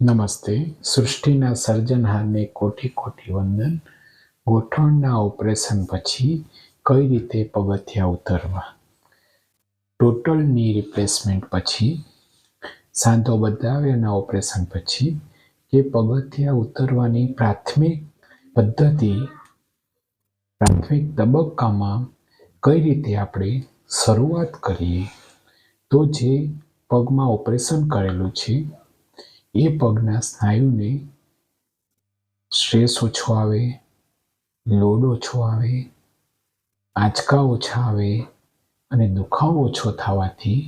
નમસ્તે. સૃષ્ટિના સર્જનહારને કોટી કોટી વંદન. ગોઠવણના ઓપરેશન પછી કઈ રીતે પગથિયા ઉતરવા? ટોટલની રિપ્લેસમેન્ટ પછી સાંધો બદલાવ્યાના ઓપરેશન પછી એ પગથિયા ઉતરવાની પ્રાથમિક પદ્ધતિ, પ્રાથમિક તબક્કામાં કઈ રીતે આપણે શરૂઆત કરીએ? તો જે પગમાં ઓપરેશન કરેલું છે એ પગના સ્નાયુને સ્ટ્રેસ ઓછો આવે, લોડ ઓછો આવે આંચકા ઓછા આવે અને દુખાવો ઓછો થવાથી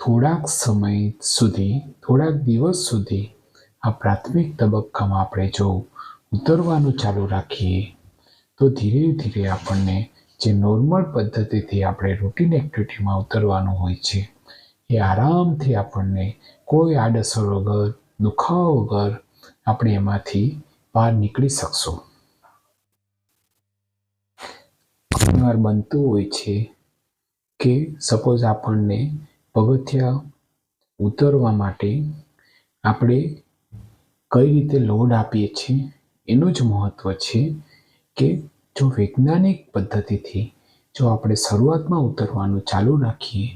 થોડાક સમય સુધી, થોડાક દિવસ સુધી આ પ્રાથમિક તબક્કામાં આપણે જો ઉતરવાનું ચાલુ રાખીએ, તો ધીરે ધીરે આપણને જે નોર્મલ પદ્ધતિથી આપણે રૂટીન એક્ટિવિટીમાં ઉતરવાનું હોય છે, એ આરામથી આપણને કોઈ આડઅસર વગર દુખાવા વગર આપણે એમાંથી બહાર નીકળી શકશું. ઘણીવાર બનતું હોય છે કે સપોઝ આપણને પગથિયા ઉતરવા માટે આપણે કઈ રીતે લોડ આપીએ છીએ, એનું જ મહત્ત્વ છે કે જો વૈજ્ઞાનિક પદ્ધતિથી જો આપણે શરૂઆતમાં ઉતરવાનું ચાલુ રાખીએ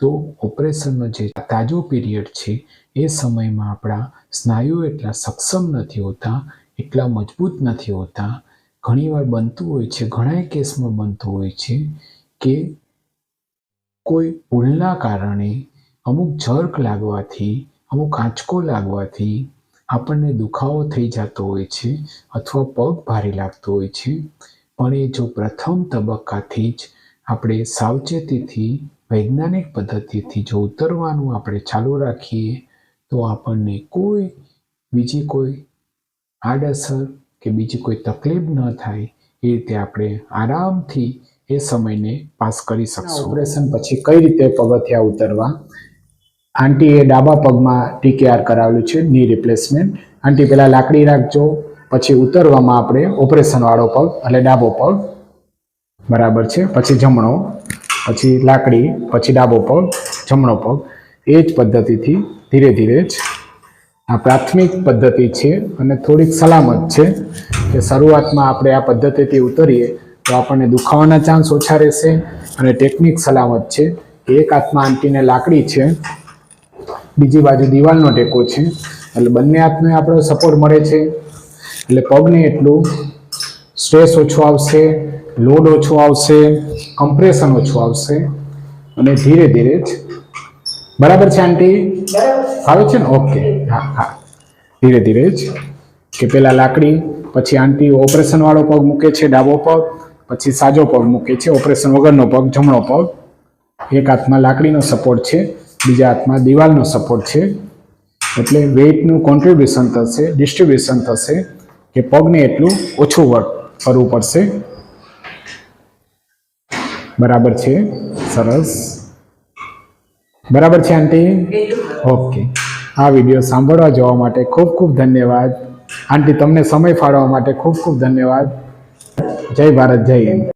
તો ઓપરેશનનો જે તાજો પીરિયડ છે, એ સમયમાં આપણા સ્નાયુ એટલા સક્ષમ નથી હોતા, એટલા મજબૂત નથી હોતા. ઘણીવાર બનતું હોય છે ઘણા કેસમાં બનતું હોય છે કે કોઈ ભૂલના કારણે અમુક જર્ક લાગવાથી, અમુક આંચકો લાગવાથી આપણને દુખાવો થઈ જતો હોય છે અથવા પગ ભારે લાગતો હોય છે. પણ એ જો પ્રથમ તબક્કાથી જ આપણે સાવચેતીથી વૈજ્ઞાનિક પદ્ધતિથી જો ઉતરવાનું આપણે ચાલુ રાખીએ, તો આપણને કોઈ, બીજી કોઈ આડઅસર કે બીજી કોઈ તકલીફ ન થાય, એ રીતે આપણે આરામથી એ સમયને પાસ કરી શકશું. ઓપરેશન પછી કઈ રીતે પગથિયા ઉતરવા? આંટીએ ડાબા પગમાં ટીકેઆર કરાવેલું છે, ની રિપ્લેસમેન્ટ. આંટી પહેલાં લાકડી રાખજો, પછી ઉતરવામાં આપણે ઓપરેશનવાળો પગ, એટલે ડાબો પગ. બરાબર છે, પછી જમણો. પછી લાકડી, પછી ડાબો પગ, જમણો પગ. એ જ પદ્ધતિથી ધીરે ધીરે જ આ પ્રાથમિક પદ્ધતિ છે અને થોડીક સલામત છે કે શરૂઆતમાં આપણે આ પદ્ધતિથી ઉતરીએ તો આપણને દુખાવાના ચાન્સ ઓછા રહેશે અને ટેકનિક સલામત છે. એક હાથમાં આંટીને લાકડી છે, બીજી બાજુ દિવાલનો ટેકો છે. એટલે બંને હાથને આપણો સપોર્ટ મળે છે. એટલે પગને એટલું સ્ટ્રેસ ઓછો આવશે લોડ ઓછો આવશે, કમ્પ્રેશન ઓછું આવશે અને ધીરે ધીરે જ બરાબર છે આંટી? આવે છે ને? ઓકે. હા હા. ધીરે ધીરે જ કે પેલા લાકડી, પછી આંટી ઓપરેશન વાળો પગ મૂકે છે ડાબો પગ, પછી સાજો પગ મૂકે છે ઓપરેશન વગરનો પગ, જમણો પગ. એક હાથમાં લાકડીનો સપોર્ટ છે, બીજા હાથમાં દિવાલનો સપોર્ટ છે. એટલે વેઇટનું કોન્ટ્રીબ્યુશન થશે ડિસ્ટ્રીબ્યુશન થશે કે પગને એટલું ઓછું વર્ક કરવું પડશે. બરાબર છે? સરસ. બરાબર છે, આંટી? ઓકે. આ વીડિયો સાંભળવા જવા માટે ખૂબ ખૂબ ધન્યવાદ. આંટી, તમને સમય ફાળવવા માટે ખૂબ ખૂબ ધન્યવાદ. જય ભારત, જય હિન્દ.